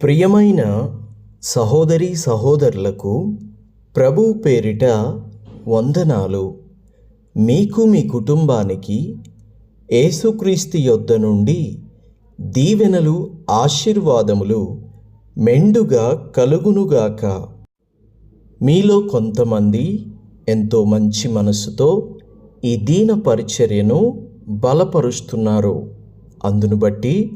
ప్రియమైన సహోదరి సహోదరులకు ప్రభు పేరిట వందనాలు. మీకు మీ కుటుంబానికి ఏసుక్రీస్తు యొద్ద నుండి దీవెనలు ఆశీర్వాదములు మెండుగా కలుగునుగాక. మీలో కొంతమంది ఎంతో మంచి మనసుతో ఈ దీన పరిచర్యను బలపరుస్తున్నారు. అందును బట్టి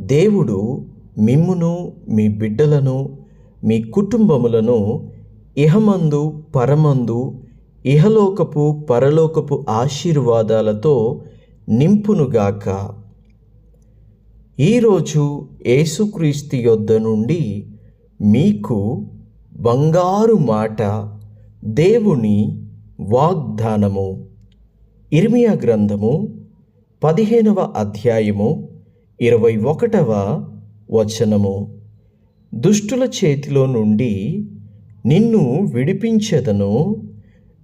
దేవుడు మిమ్మును మీ బిడ్డలను మీ కుటుంబములను ఇహమందు పరమందు ఇహలోకపు పరలోకపు ఆశీర్వాదాలతో నింపునుగాక. ఈరోజు యేసుక్రీస్తు యొద్ద నుండి మీకు బంగారు మాట దేవుని వాగ్దానము. ఇర్మియా గ్రంథము పదిహేనవ అధ్యాయము ఇరవై ఒకటవ వచనము దుష్టుల చేతిలో నుండి నిన్ను విడిపించెదను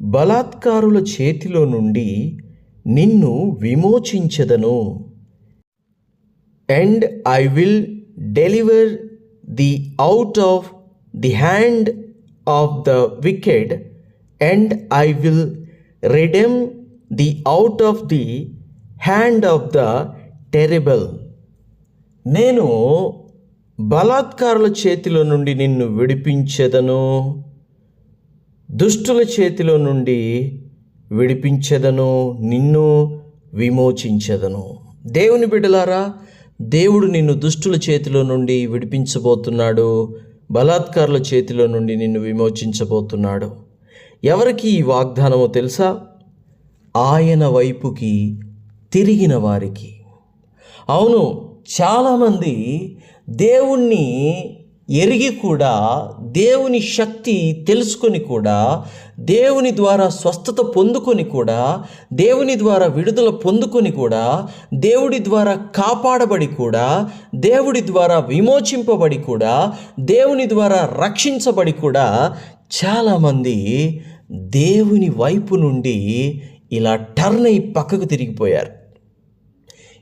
బలాత్కారుల చేతిలో నుండి నిన్ను విమోచించెదను. And I will deliver thee out of the hand of the wicked and I will redeem thee out of the hand of the terrible నేను బలాత్కారుల చేతిలో నుండి నిన్ను విడిపించెదను. దుష్టుల చేతిలో నుండి విడిపించెదను. నిన్ను విమోచించెదను. దేవుని బిడ్డలారా దేవుడు నిన్ను దుష్టుల చేతిలో నుండి విడిపించబోతున్నాడు. బలాత్కారుల చేతిలో నుండి నిన్ను విమోచించబోతున్నాడు. ఎవరికి ఈ వాగ్దానమో తెలుసా? ఆయన వైపుకి తిరిగిన వారికి. అవును చాలామంది దేవుణ్ణి ఎరిగి కూడా దేవుని శక్తి తెలుసుకొని కూడా దేవుని ద్వారా స్వస్థత పొందుకొని కూడా దేవుని ద్వారా విడుదల పొందుకొని కూడా దేవుడి ద్వారా కాపాడబడి కూడా దేవుడి ద్వారా విమోచింపబడి కూడా దేవుని ద్వారా రక్షించబడి కూడా చాలామంది దేవుని వైపు నుండి ఇలా టర్న్ అయి పక్కకు తిరిగిపోయారు.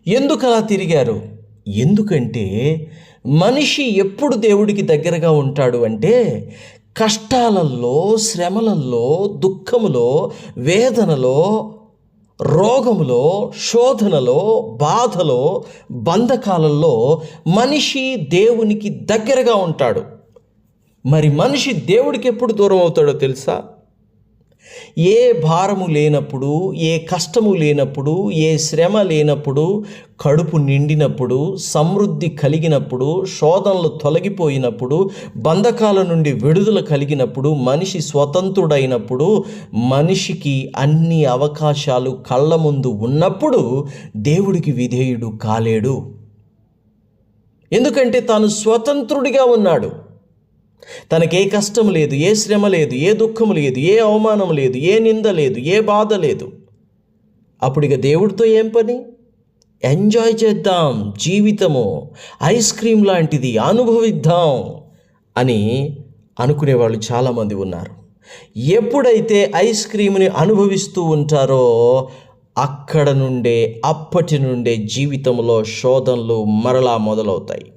ఎందుకు అలా తిరిగారు? ఎందుకంటే మనిషి ఎప్పుడు దేవుడికి దగ్గరగా ఉంటాడు అంటే కష్టాలల్లో శ్రమలలో దుఃఖములో వేదనలో రోగములో శోధనలో బాధలో బంధకాలలో మనిషి దేవునికి దగ్గరగా ఉంటాడు. మరి మనిషి దేవుడికి ఎప్పుడు దూరం అవుతాడో తెలుసా? ఏ భారము లేనప్పుడు ఏ కష్టము లేనప్పుడు ఏ శ్రమ లేనప్పుడు కడుపు నిండినప్పుడు సమృద్ధి కలిగినప్పుడు శోధనలు తొలగిపోయినప్పుడు బంధకాల నుండి విడుదల కలిగినప్పుడు మనిషి స్వతంత్రుడైనప్పుడు మనిషికి అన్ని అవకాశాలు కళ్ళ ముందు ఉన్నప్పుడు దేవుడికి విధేయుడు కాలేడు. ఎందుకంటే తాను స్వతంత్రుడిగా ఉన్నాడు. తనకే కష్టం లేదు ఏ శ్రమ లేదు ఏ దుఃఖం లేదు ఏ అవమానం లేదు ఏ నింద లేదు ఏ బాధ లేదు. అప్పుడు ఇక దేవుడితో ఏం పని? ఎంజాయ్ చేద్దాం జీవితము ఐస్ క్రీమ్ లాంటిది అనుభవిద్దాం అని అనుకునే వాళ్ళు చాలామంది ఉన్నారు. ఎప్పుడైతే ఐస్ క్రీమ్ని అనుభవిస్తూ ఉంటారో అక్కడ నుండే అప్పటి నుండే జీవితంలో శోధనలు మరలా మొదలవుతాయి.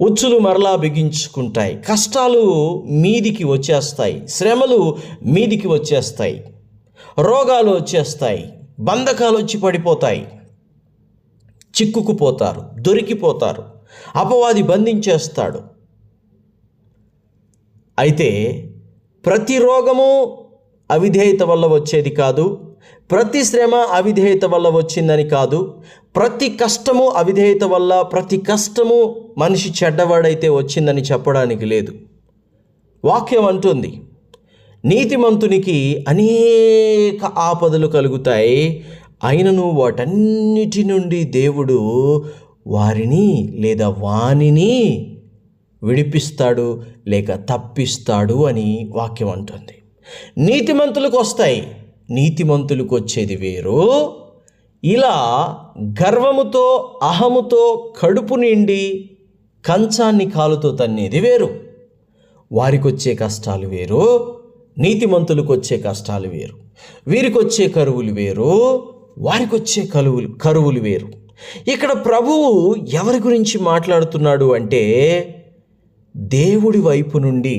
ఉచ్చులు మరలా బిగించుకుంటాయి. కష్టాలు మీదికి వచ్చేస్తాయి. శ్రమలు మీదికి వచ్చేస్తాయి. రోగాలు వచ్చేస్తాయి. బంధకాలు వచ్చి పడిపోతాయి. చిక్కుకుపోతారు. దొరికిపోతారు. అపవాది బంధించేస్తాడు. అయితే ప్రతి రోగము అవిధేయత వల్ల వచ్చేది కాదు. ప్రతి శ్రమ అవిధేయత వల్ల వచ్చిందని కాదు. ప్రతి కష్టము అవిధేయత వల్ల ప్రతి కష్టము మనిషి చెడ్డవాడైతే వచ్చిందని చెప్పడానికి లేదు. వాక్యం అంటుంది నీతిమంతునికి అనేక ఆపదలు కలుగుతాయి. అయినను వాటన్నిటి నుండి దేవుడు వారిని లేదా వానిని విడిపిస్తాడు లేక తప్పిస్తాడు అని వాక్యం అంటుంది. నీతిమంతులకు వస్తాయి నీతిమంతులకు వచ్చేది వేరు. ఇలా గర్వముతో అహముతో కడుపు నిండి కంచాన్ని కాలుతో తన్నేది వేరు. వారికొచ్చే కష్టాలు వేరు నీతిమంతులకు వచ్చే కష్టాలు వేరు. వీరికి వచ్చే కరువులు వేరు వారికి వచ్చే కరువులు కరువులు వేరు. ఇక్కడ ప్రభువు ఎవరి గురించి మాట్లాడుతున్నాడు అంటే దేవుడి వైపు నుండి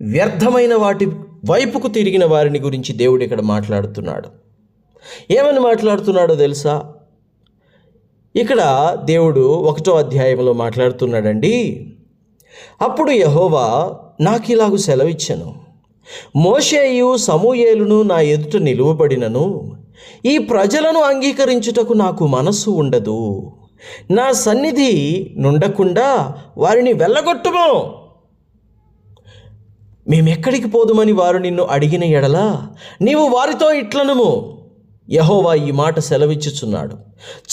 వ్యర్థమైన వాటి వైపుకు తిరిగిన వారిని గురించి దేవుడు ఇక్కడ మాట్లాడుతున్నాడు. ఏమని మాట్లాడుతున్నాడో తెలుసా? ఇక్కడ దేవుడు ఒకటో అధ్యాయంలో మాట్లాడుతున్నాడండి. అప్పుడు యహోవా నాకు ఇలాగ సెలవిచ్చాను. మోషేయు సమూయేలును నా ఎదుట నిలువబడినను. ఈ ప్రజలను అంగీకరించుటకు నాకు మనస్సు ఉండదు. నా సన్నిధి నుండకుండా వారిని వెళ్ళగొట్టుము. మేమెక్కడికి పోదుమని వారు నిన్ను అడిగిన ఎడలా నీవు వారితో ఇట్లనము. యహోవా ఈ మాట సెలవిచ్చుచున్నాడు.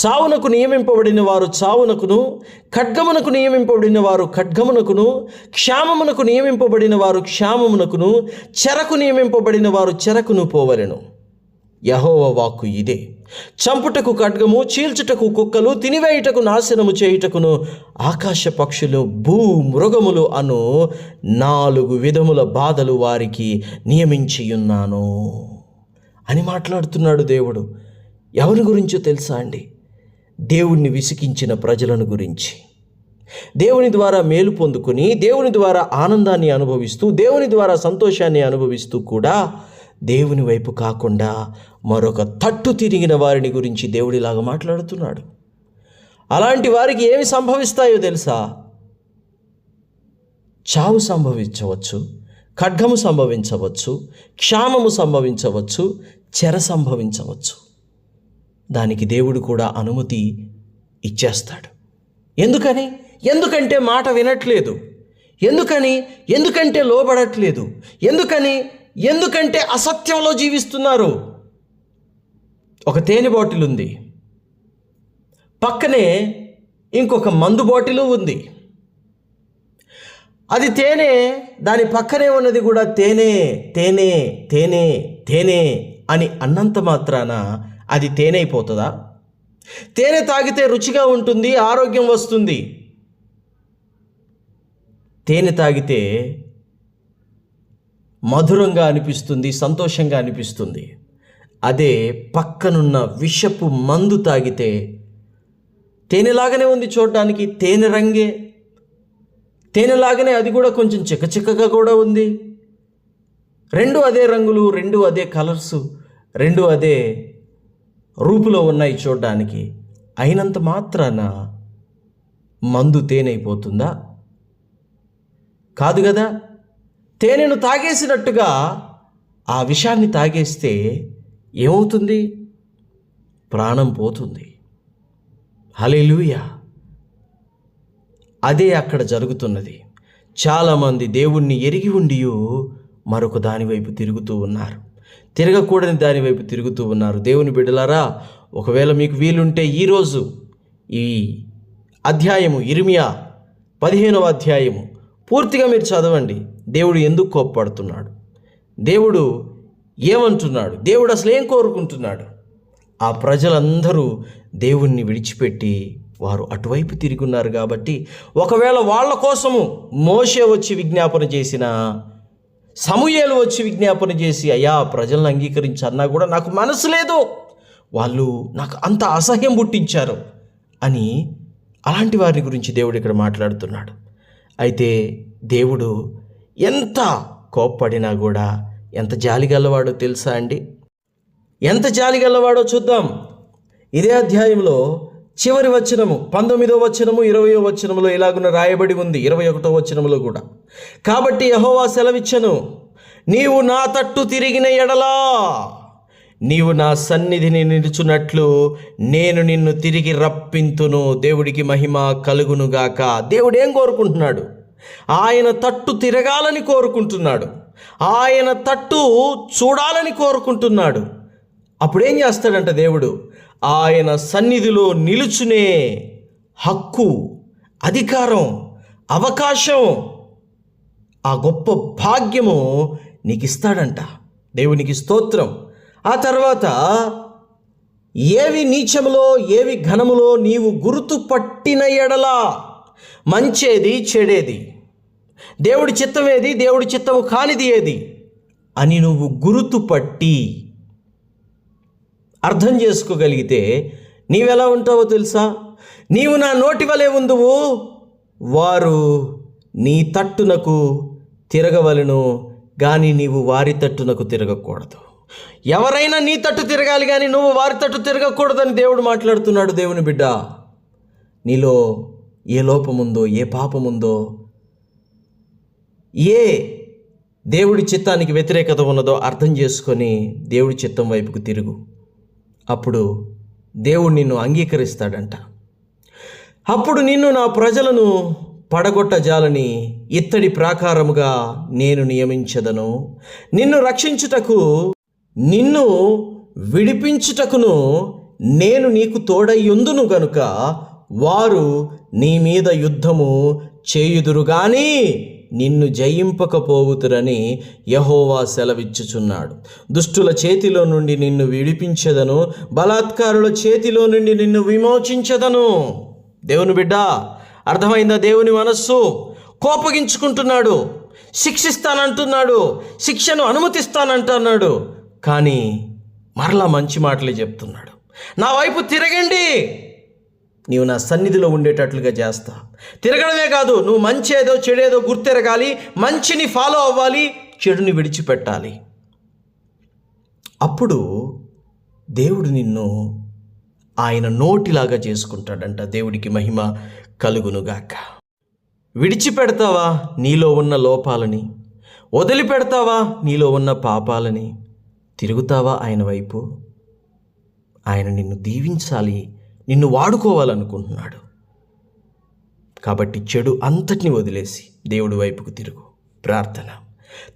చావునకు నియమింపబడిన వారు చావునకును ఖడ్గమునకు నియమింపబడిన వారు ఖడ్గమునకును క్షామమునకు నియమింపబడిన వారు క్షామమునకును చెరకు నియమింపబడిన వారు చెరకును పోవలెను. యహోవ వాక్కు ఇదే. చంపుటకు ఖడ్గము చీల్చుటకు కుక్కలు తినివేయుటకు నాశనము చేయుటకును ఆకాశ పక్షులు భూ మృగములు అను నాలుగు విధముల బాధలు వారికి నియమించియున్నాను. అని మాట్లాడుతున్నాడు దేవుడు. ఎవరి గురించో తెలుసా అండి? దేవుణ్ణి విసికించిన ప్రజలను గురించి. దేవుని ద్వారా మేలు పొందుకుని దేవుని ద్వారా ఆనందాన్ని అనుభవిస్తూ దేవుని ద్వారా సంతోషాన్ని అనుభవిస్తూ కూడా దేవుని వైపు కాకుండా మరొక తట్టు తిరిగిన వారిని గురించి దేవుడిలాగా మాట్లాడుతున్నాడు. అలాంటి వారికి ఏమి సంభవిస్తాయో తెలుసా? చావు సంభవించవచ్చు ఖడ్గము సంభవించవచ్చు క్షామము సంభవించవచ్చు చెర సంభవించవచ్చు. దానికి దేవుడు కూడా అనుమతి ఇచ్చేస్తాడు. ఎందుకని? ఎందుకంటే మాట వినట్లేదు. ఎందుకని? ఎందుకంటే లోబడట్లేదు. ఎందుకని? ఎందుకంటే అసత్యంలో జీవిస్తున్నారు. ఒక తేనె బాటిల్ ఉంది. పక్కనే ఇంకొక మందు బాటిల్ ఉంది. అది తేనె దాని పక్కనే ఉన్నది కూడా తేనె తేనె తేనె తేనె. అని అన్నంత మాత్రాన అది తేనె అయిపోతుందా తేనె తాగితే రుచిగా ఉంటుంది ఆరోగ్యం వస్తుంది. తేనె తాగితే మధురంగా అనిపిస్తుంది సంతోషంగా అనిపిస్తుంది. అదే పక్కనున్న విషపు మందు తాగితే తేనెలాగానే ఉంది చూడడానికి తేనె రంగే. తేనెలాగానే అది కూడా కొంచెం చిక్కచిక్కగా కూడా ఉంది. రెండు అదే రంగులు రెండు అదే కలర్స్ రెండు అదే రూపులో ఉన్నాయి చూడడానికి. అయినంత మాత్రాన మందు తేనైపోతుందా కాదు కదా? తేనెను తాగేసినట్టుగా ఆ విషాన్ని తాగేస్తే ఏమవుతుంది? ప్రాణం పోతుంది. హలేలుయా అదే అక్కడ జరుగుతున్నది. చాలామంది దేవుణ్ణి ఎరిగి ఉండియో మరొక దానివైపు తిరుగుతూ ఉన్నారు. తిరగకూడని దానివైపు తిరుగుతూ ఉన్నారు. దేవుని బిడ్డలారా ఒకవేళ మీకు వీలుంటే ఈరోజు ఈ అధ్యాయము ఇరిమియా పదిహేనవ అధ్యాయము పూర్తిగా మీరు చదవండి. దేవుడు ఎందుకు కోప్పడుతున్నాడు? దేవుడు ఏమంటున్నాడు? దేవుడు అసలు ఏం కోరుకుంటున్నాడు? ఆ ప్రజలందరూ దేవుణ్ణి విడిచిపెట్టి వారు అటువైపు తిరిగి ఉన్నారు కాబట్టి ఒకవేళ వాళ్ళ కోసము మోసే వచ్చి విజ్ఞాపన చేసిన సమూయేలు వచ్చి విజ్ఞాపన చేసి అయ్యా ప్రజలను అంగీకరించన్నా కూడా నాకు మనసు లేదు. వాళ్ళు నాకు అంత అసహ్యం పుట్టించారు అని అలాంటి వారి గురించి దేవుడు ఇక్కడ మాట్లాడుతున్నాడు. అయితే దేవుడు ఎంత కోప్పడినా కూడా ఎంత జాలి గలవాడో తెలుసా అండి? ఎంత జాలిగలవాడో చూద్దాం. ఇదే అధ్యాయంలో చివరి వచనము పంతొమ్మిదో వచనము ఇరవయో వచనములో ఇలాగున రాయబడి ఉంది ఇరవై ఒకటో వచనములో కూడా. కాబట్టి యహోవా సెలవిచ్చను నీవు నా తట్టు తిరిగిన ఎడలా నీవు నా సన్నిధిని నిలుచున్నట్లు నేను నిన్ను తిరిగి రప్పింతును దేవుడికి మహిమ కలుగునుగాక. దేవుడు ఏం కోరుకుంటున్నాడు? ఆయన తట్టు తిరగాలని కోరుకుంటున్నాడు. ఆయన తట్టు చూడాలని కోరుకుంటున్నాడు. అప్పుడేం చేస్తాడంట దేవుడు? ఆయన సన్నిధిలో నిలుచునే హక్కు అధికారం అవకాశం ఆ గొప్ప భాగ్యము నీకు ఇస్తాడంట దేవునికి స్తోత్రం. ఆ తర్వాత ఏవి నీచములో ఏవి ఘనములో నీవు గుర్తు పట్టిన ఎడలా మంచేది చెడేది? దేవుడి చిత్తమేది దేవుడి చిత్తము కానిది ఏది? అని నువ్వు గుర్తుపట్టి అర్థం చేసుకోగలిగితే నీవెలా ఉంటావో తెలుసా? నీవు నా నోటి వలె ఉందువు. వారు నీ తట్టునకు తిరగవలను కానీ నీవు వారి తట్టునకు తిరగకూడదు. ఎవరైనా నీ తట్టు తిరగాలి కానీ నువ్వు వారి తట్టు తిరగకూడదని దేవుడు మాట్లాడుతున్నాడు దేవుని బిడ్డ. నీలో ఏ లోపముందో ఏ పాపముందో ఏ దేవుడి చిత్తానికి వ్యతిరేకత ఉన్నదో అర్థం చేసుకొని దేవుడి చిత్తం వైపుకు తిరుగు. అప్పుడు దేవుడు నిన్ను అంగీకరిస్తాడంట. అప్పుడు నిన్ను నా ప్రజలను పడగొట్టజాలని ఇత్తడి ప్రాకారముగా నేను నియమించదను. నిన్ను రక్షించుటకు నిన్ను విడిపించుటకును నేను నీకు తోడయ్యుందును గనుక వారు నీ మీద యుద్ధము చేయుదురుగాని నిన్ను జయింపకపోవుతురని యహోవా సెలవిచ్చుచున్నాడు. దుష్టుల చేతిలో నుండి నిన్ను విడిపించదను బలాత్కారుల చేతిలో నుండి నిన్ను విమోచించదను. దేవుని బిడ్డ అర్థమైందా దేవుని మనస్సు? కోపగించుకుంటున్నాడు శిక్షిస్తానంటున్నాడు శిక్షను అనుమతిస్తానంటున్నాడు కానీ మరలా మంచి మాటలే చెప్తున్నాడు. నా వైపు తిరగండి. నీవు నా సన్నిధిలో ఉండేటట్లుగా చేస్తా. తిరగడమే కాదు నువ్వు మంచి ఏదో చెడేదో గుర్తెరగాలి మంచిని ఫాలో అవ్వాలి చెడుని విడిచిపెట్టాలి. అప్పుడు దేవుడు నిన్ను ఆయన నోటిలాగా చేసుకుంటాడంట. దేవుడికి మహిమ కలుగునుగాక. విడిచిపెడతావా నీలో ఉన్న లోపాలని? వదిలిపెడతావా నీలో ఉన్న పాపాలని? తిరుగుతావా ఆయన వైపు? ఆయన నిన్ను దీవించాలి నిన్ను వాడుకోవాలనుకుంటున్నాడు. కాబట్టి చెడు అంతటిని వదిలేసి దేవుడి వైపుకు తిరుగు. ప్రార్థన.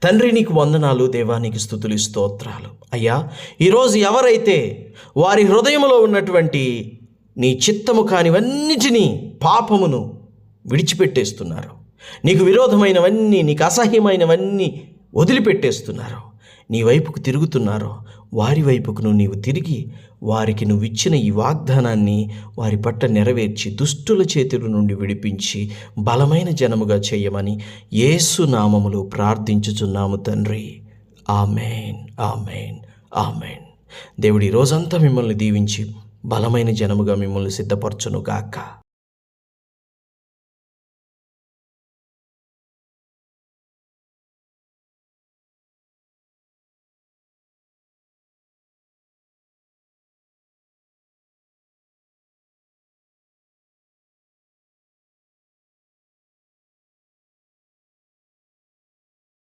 తండ్రి నీకు వందనాలు దేవానికి స్థుతులు స్తోత్రాలు. అయ్యా ఈరోజు ఎవరైతే వారి హృదయంలో ఉన్నటువంటి నీ చిత్తము కానివన్నిటినీ పాపమును విడిచిపెట్టేస్తున్నారు నీకు విరోధమైనవన్నీ నీకు అసహ్యమైనవన్నీ వదిలిపెట్టేస్తున్నారు నీ వైపుకు తిరుగుతున్నారో వారి వైపుకు నీవు తిరిగి వారికి నువ్వు ఇచ్చిన ఈ వాగ్దానాన్ని వారి పట్ల నెరవేర్చి దుష్టుల చేతుల నుండి విడిపించి బలమైన జనముగా చేయమని యేసు నామములో ప్రార్థించుచున్నాము తండ్రి. ఆమెన్. ఆమెన్. ఆమెన్. దేవుడి రోజంతా మిమ్మల్ని దీవించి బలమైన జనముగా మిమ్మల్ని సిద్ధపరచును గాక